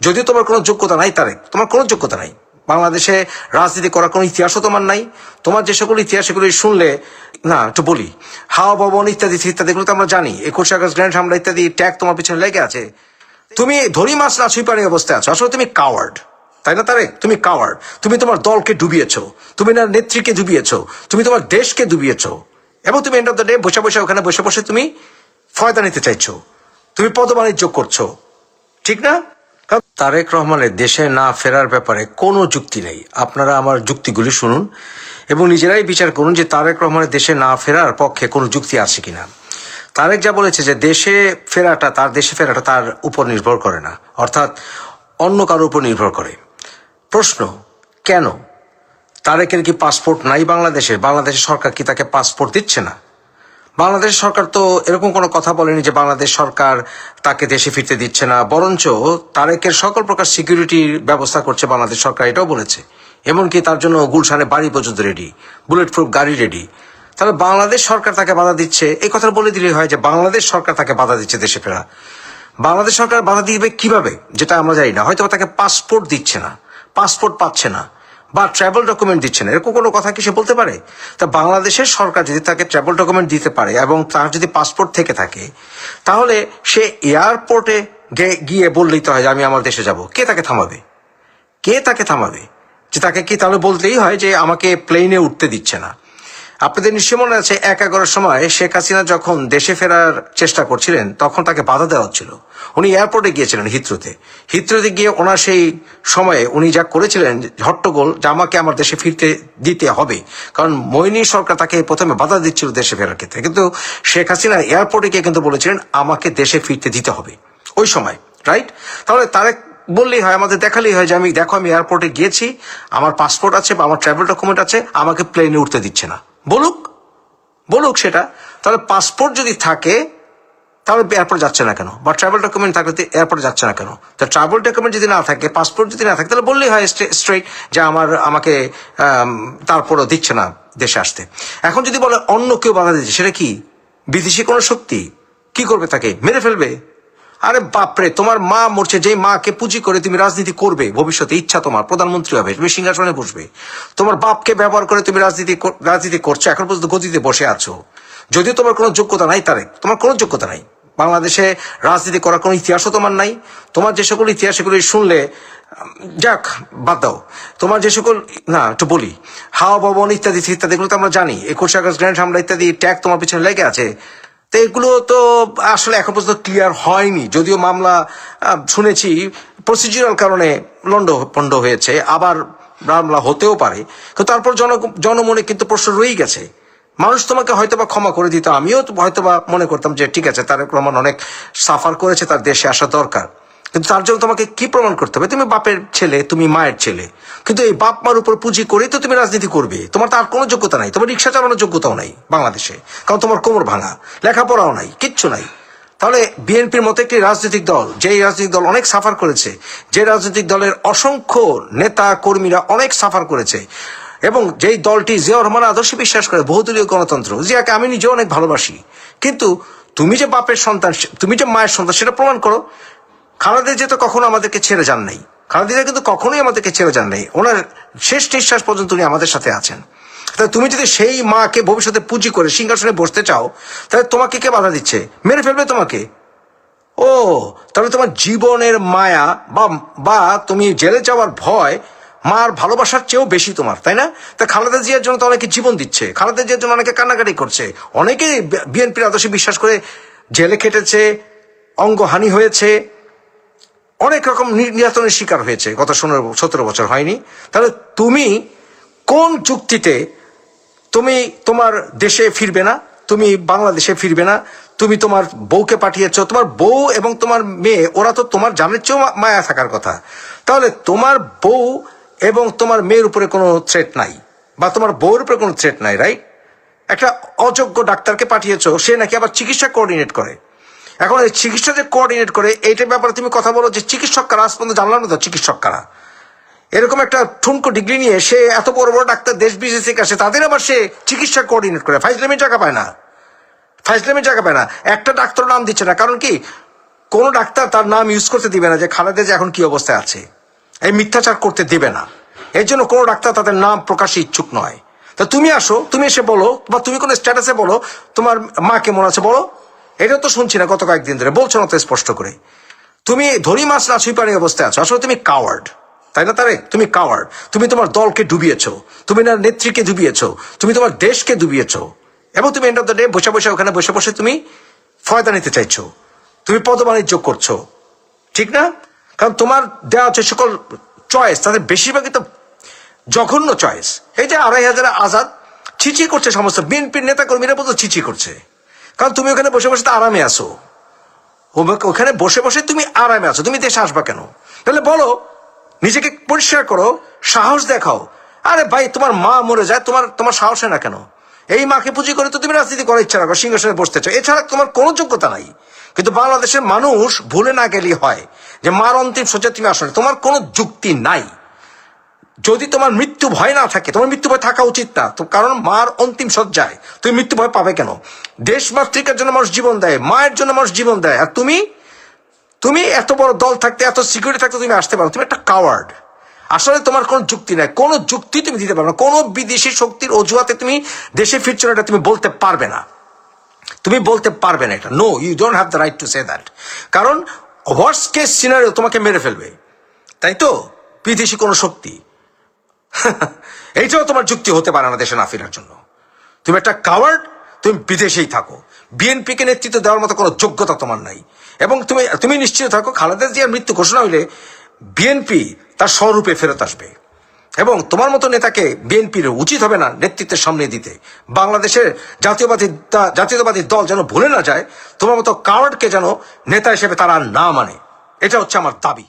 যদিও তোমার কোনো যোগ্যতা নাই তারেক তোমার কোনো যোগ্যতা নাই। বাংলাদেশে রাজনীতি করার কোনো ইতিহাসও তোমার নাই। তোমার যে সকল ইতিহাস এগুলি শুনলে, না, একটু বলি। হাওয়া ভবন ইত্যাদি ইত্যাদি, এগুলো তো আমরা জানি। একুশে আগস্ট গ্র্যান্ড হামলা ইত্যাদি, ট্যাগ তোমার পিছনে লেগে আছে। তুমি ধরি মাছ না ছুঁই পানি অবস্থায় আছো? আসলে তুমি কাওয়ার্ড তাই না তারে? তুমি কাওয়ার্ড তুমি তোমার দলকে ডুবিয়েছো। তুমি না নেত্রীকে ডুবিয়েছো। তুমি তোমার দেশকে ডুবিয়েছো। এবং তুমি এন্ড অফ দ্য ডে বসে বসে ওখানে বসে বসে তুমি ফয়দা নিতে চাইছো। তুমি পদবাণিজ্য করছ। ঠিক না? তারেক রহমানের দেশে না ফেরার ব্যাপারে কোনো যুক্তি নেই। আপনারা আমার যুক্তিগুলি শুনুন এবং নিজেরাই বিচার করুন যে তারেক রহমানের দেশে না ফেরার পক্ষে কোনো যুক্তি আছে কিনা। তারেক যা বলেছে যে দেশে ফেরাটা, তার দেশে ফেরাটা তার উপর নির্ভর করে না, অর্থাৎ অন্য কারোর উপর নির্ভর করে। প্রশ্ন, কেন? তারেকের কি পাসপোর্ট নাই বাংলাদেশে? বাংলাদেশের সরকার কি তাকে পাসপোর্ট দিচ্ছে না? বাংলাদেশ সরকার তো এরকম কোনো কথা বলেনি যে বাংলাদেশ সরকার তাকে দেশে ফিরতে দিচ্ছে না, বরঞ্চ তারেকের সকল প্রকার সিকিউরিটির ব্যবস্থা করছে বাংলাদেশ সরকার, এটাও বলেছে। এমনকি তার জন্য গুলশানে বাড়ি পর্যন্ত রেডি বুলেট প্রুফ গাড়ি রেডি তাহলে বাংলাদেশ সরকার তাকে বাধা দিচ্ছে? এই কথা বলে দিলেই হয় যে বাংলাদেশ সরকার তাকে বাধা দিচ্ছে দেশে ফেরা। বাংলাদেশ সরকার বাধা দিবে কীভাবে? যেটা আমরা জানি না। হয়তো তাকে পাসপোর্ট দিচ্ছে না পাসপোর্ট পাচ্ছে না। বা ট্রাভেল ডকুমেন্ট দিচ্ছে না। এরকম কোনো কথা কি সে বলতে পারে? তা বাংলাদেশের সরকার যদি তাকে ট্রাভেল ডকুমেন্ট দিতে পারে এবং তার যদি পাসপোর্ট থেকে থাকে, তাহলে সে এয়ারপোর্টে গিয়ে বললেই তো হয় যে আমি আমার দেশে যাব। কে তাকে থামাবে? কে তাকে থামাবে? যে তাকে কি তাহলে বলতেই হয় যে আমাকে প্লেনে উঠতে দিচ্ছে না? আপনাদের নিশ্চয় মনে আছে, এক এগারোর সময় শেখ হাসিনা যখন দেশে ফেরার চেষ্টা করছিলেন, তখন তাকে বাধা দেওয়া হচ্ছিল। উনি এয়ারপোর্টে গিয়েছিলেন হিথ্রোতে। হিথ্রোতে গিয়ে ওনার সেই সময়ে উনি যা করেছিলেন, হট্টগোল, যে আমাকে আমার দেশে ফিরতে দিতে হবে। কারণ মৈনী সরকার তাকে প্রথমে বাধা দিচ্ছিল দেশে ফেরার ক্ষেত্রে। কিন্তু শেখ হাসিনা এয়ারপোর্টে গিয়ে কিন্তু বলেছিলেন, আমাকে দেশে ফিরতে দিতে হবে। ওই সময় রাইট তাহলে তারেক বললেই হয়, আমাদের দেখালেই হয় যে আমি, দেখো, আমি এয়ারপোর্টে গিয়েছি, আমার পাসপোর্ট আছে বা আমার ট্রাভেল ডকুমেন্ট আছে, আমাকে প্লেনে উঠতে দিচ্ছে না। বলুক বলুক সেটা, তাহলে পাসপোর্ট যদি থাকে, তাহলে এয়ারপোর্ট যাচ্ছে না কেন? বা ট্রাভেল ডকুমেন্ট থাকলে এয়ারপোর্ট যাচ্ছে না কেন? তো ট্রাভেল ডকুমেন্ট যদি না থাকে পাসপোর্ট যদি না থাকে, তাহলে বললেই হয় স্ট্রেট যে আমার, আমাকে তারপরও দিচ্ছে না দেশে আসতে। এখন যদি বলে অন্য কেউ বাধা দিচ্ছে সেটা কি? বিদেশি কোনো শক্তি? কি করবে তাকে? মেরে ফেলবে? আরে বাপরে, তোমার মা মরছে যে মাকে পুঁজি করে তুমি রাজনীতি করবে, ভবিষ্যতে ইচ্ছা তোমার, প্রধানমন্ত্রী হবে, তুমি সিংহাসনে বসবে। তোমার বাপকে ব্যবহার করে তুমি রাজনীতি রাজনীতি করছ, এখন পর্যন্ত গতিতে বসে আছো। যদিও তোমার কোনো যোগ্যতা নাই তারে, তোমার কোনো যোগ্যতা নাই। বাংলাদেশে রাজনীতি করার কোনো ইতিহাসও তোমার নাই। তোমার যে সকল ইতিহাস এগুলি শুনলে যাক, বাদ দাও। তোমার যে সকল, না, একটু বলি। হাওয়া, ভবন ইত্যাদি ইত্যাদি, এগুলো তো আমরা জানি। একুশে আগস্ট, গ্র্যান্ড হামলা ইত্যাদি, ট্যাগ তোমার পিছনে লেগে আছে। তো এগুলো তো আসলে এখন পর্যন্ত ক্লিয়ার হয়নি। যদিও মামলা শুনেছি প্রসিডিউরাল কারণে লন্ড পণ্ড হয়েছে, আবার মামলা হতেও পারে। কিন্তু তারপর জন, জনমনে কিন্তু প্রশ্ন রয়েই গেছে। মানুষ তোমাকে হয়তো বা ক্ষমা করে দিত, আমিও হয়তো বা মনে করতাম যে ঠিক আছে তার রহমান অনেক সাফার করেছে, তার দেশে আসা দরকার। কিন্তু তার জন্য তোমাকে কি প্রমাণ করতে হবে? তুমি বাপের ছেলে, তুমি মায়ের ছেলে। কিন্তু এই বাপ মার উপর পুঁজি করেই তো তুমি রাজনীতি করবে। তোমার তার কোনো যোগ্যতা নাই। তোমার রিক্সা চালানোর যোগ্যতাও নাই বাংলাদেশে। কারণ তোমার কোমর ভাঙা, লেখাপড়াও নাই, কিচ্ছু নাই। তাহলে বিএনপির মতো একটি রাজনৈতিক দল, যেই রাজনৈতিক দল অনেক সাফার করেছে, যে রাজনৈতিক দলের অসংখ্য নেতা, কর্মীরা অনেক সাফার করেছে, এবং যেই দলটি জিয়া রহমান আদর্শে বিশ্বাস করে, বহুদলীয় গণতন্ত্র, জিয়াকে আমি নিজেও অনেক ভালোবাসি। কিন্তু তুমি যে বাপের সন্তান, তুমি যে মায়ের সন্তান, সেটা প্রমাণ করো। খালেদা জিয়া তো কখনো আমাদেরকে ছেড়ে যান নাই। খালেদা কিন্তু কখনোই আমাদেরকে ছেড়ে যান নাই। ওনার শেষ নিঃশ্বাস পর্যন্ত উনি আমাদের সাথে আছেন। তাহলে তুমি যদি সেই মাকে ভবিষ্যতে পুঁজি করে সিংহাসনে বসতে চাও, তাহলে তোমাকে কে বাধা দিচ্ছে? মেরে ফেলবে তোমাকে? ও, তাহলে তোমার জীবনের মায়া বা বা তুমি জেলে যাওয়ার ভয় মার ভালোবাসার চেয়েও বেশি তোমার, তাই না? তা খালেদা জিয়ার জন্য তো অনেকে জীবন দিচ্ছে। খালেদা জিয়ার জন্য অনেকে কান্নাকাটি করছে। অনেকেই বিএনপির আদর্শে বিশ্বাস করে জেলে খেটেছে, অঙ্গহানি হয়েছে। অনেক রকম নির্যাতনের শিকার হয়েছে, গত ষোলো সতেরো বছর হয়নি। তাহলে তুমি কোন যুক্তিতে তুমি তোমার দেশে ফিরবে না, তুমি বাংলাদেশে ফিরবে না, তুমি তোমার বউকে পাঠিয়েছ, তোমার বউ এবং তোমার মেয়ে, ওরা তো তোমার জানের চেয়েও মায়া থাকার কথা। তাহলে তোমার বউ এবং তোমার মেয়ের উপরে কোনো থ্রেট নাই, বা তোমার বউর উপরে কোনো থ্রেট নাই রাইট একটা অযোগ্য ডাক্তারকে পাঠিয়েছো, সে নাকি আবার চিকিৎসা কোঅর্ডিনেট করে। এখন এই চিকিৎসা যে কোঅর্ডিনেট করে এইটার ব্যাপারে তুমি কথা বলো যে চিকিৎসক কারা? আজ পর্যন্ত জানলাম না তো চিকিৎসক কারা। এরকম একটা ঠুনকো ডিগ্রি নিয়ে সে এত বড় বড় ডাক্তার দেশ বিদেশ আসে তাদের আবার সে চিকিৎসা কোঅর্ডিনেট করে। ফাইজলামের টাকা পায় না। ফাইজলামের টাকা পায় না। একটা ডাক্তার নাম দিচ্ছে না। কারণ কি? কোন ডাক্তার তার নাম ইউজ করতে দিবে না যে খালেদা যে এখন কি অবস্থায় আছে। এই মিথ্যাচার করতে দিবে না। এর জন্য কোনো ডাক্তার তাদের নাম প্রকাশে ইচ্ছুক নয়। তা তুমি আসো, তুমি এসে বলো, বা তুমি কোনো স্ট্যাটাসে বলো, তোমার মা কেমন আছে বলো। এটা তো শুনছি না গত কয়েকদিন ধরে। বলছো না তো স্পষ্ট করে। তুমি ধরি মাছ না ছুঁই অবস্থায় আছো? আসলে তুমি কাওয়ার্ড তাই না তারে? তুমি কাওয়ার্ড তুমি তোমার দলকে ডুবিয়েছো। তুমি না নেত্রীকে ডুবিয়েছো। তুমি তোমার দেশকে ডুবিয়েছো। এবং তুমি এন্ড অফ দ্য ডে বসে বসে ওখানে বসে বসে তুমি ফয়দা নিতে চাইছো। তুমি পদবাণিজ্য করছ। ঠিক না? কারণ তোমার দেওয়া যে সকল চয়েস তাদের বেশিরভাগই তো জঘন্য চয়েস এই যে আড়াই হাজার আজাদ ছিচি করছে সমস্ত বিএনপির নেতা কর্মীরা বলতো ছিচি করছে। কারণ তুমি ওখানে বসে বসে তো আরামে ও- ওখানে বসে বসে তুমি আরামে আছো। তুমি দেশে আসবা কেন? তাহলে বলো, নিজেকে পরিষ্কার করো, সাহস দেখাও। আরে ভাই, তোমার মা মরে যায়, তোমার তোমার সাহস না কেন? এই মাকে পুঁজি করে তো তুমি রাজনীতি করার ইচ্ছা রাখো, সিংহাসনে বসতে চাও। এছাড়া তোমার কোনো যোগ্যতা নাই। কিন্তু বাংলাদেশের মানুষ ভুলে না গেলেই হয় যে মার অন্তিম সজ্জা তুমি আসলে তোমার কোনো যুক্তি নাই। যদি তোমার মৃত্যু ভয় না থাকে, তোমার মৃত্যু ভয় থাকা উচিত না। তো কারণ মার অন্তিম সজ্জায় তুমি মৃত্যু ভয় পাবে কেন? দেশ মাতৃকার জন্য মানুষ জীবন দেয়, মায়ের জন্য মানুষ জীবন দেয়। আর তুমি তুমি এত বড় দল থাকতে, এত সিকিউরিটি থাকতে তুমি আসতে পারো। তুমি একটা কাওয়ার্ড আসলে তোমার কোনো যুক্তি নাই। কোনো যুক্তি তুমি দিতে পারবে না। কোনো বিদেশি শক্তির অজুহাতে তুমি দেশে ফিরছো এটা তুমি বলতে পারবে না। তুমি বলতে পারবে না এটা। No you don't have the right to say that কারণ ওয়ার্স কেস সিনারিও তোমাকে মেরে ফেলবে। তাই তো? বিদেশি কোনো শক্তি। এইটাও তোমার যুক্তি হতে পারে না দেশে না ফেরার জন্য। তুমি একটা কাওয়ার্ড তুমি বিদেশেই থাকো। বিএনপিকে নেতৃত্ব দেওয়ার মতো কোনো যোগ্যতা তোমার নাই। এবং তুমি তুমি নিশ্চিত থাকো, খালেদা জিয়ার মৃত্যু ঘোষণা হইলে বিএনপি তার স্বরূপে ফেরত আসবে। এবং তোমার মতো নেতাকে বিএনপির উচিত হবে না নেতৃত্বের সামনে দিতে। বাংলাদেশের জাতীয়বাদী জাতীয়তাবাদী দল যেন ভুলে না যায়, তোমার মতো কাওয়ার্ডকে যেন নেতা হিসেবে তারা না মানে। এটা হচ্ছে আমার দাবি।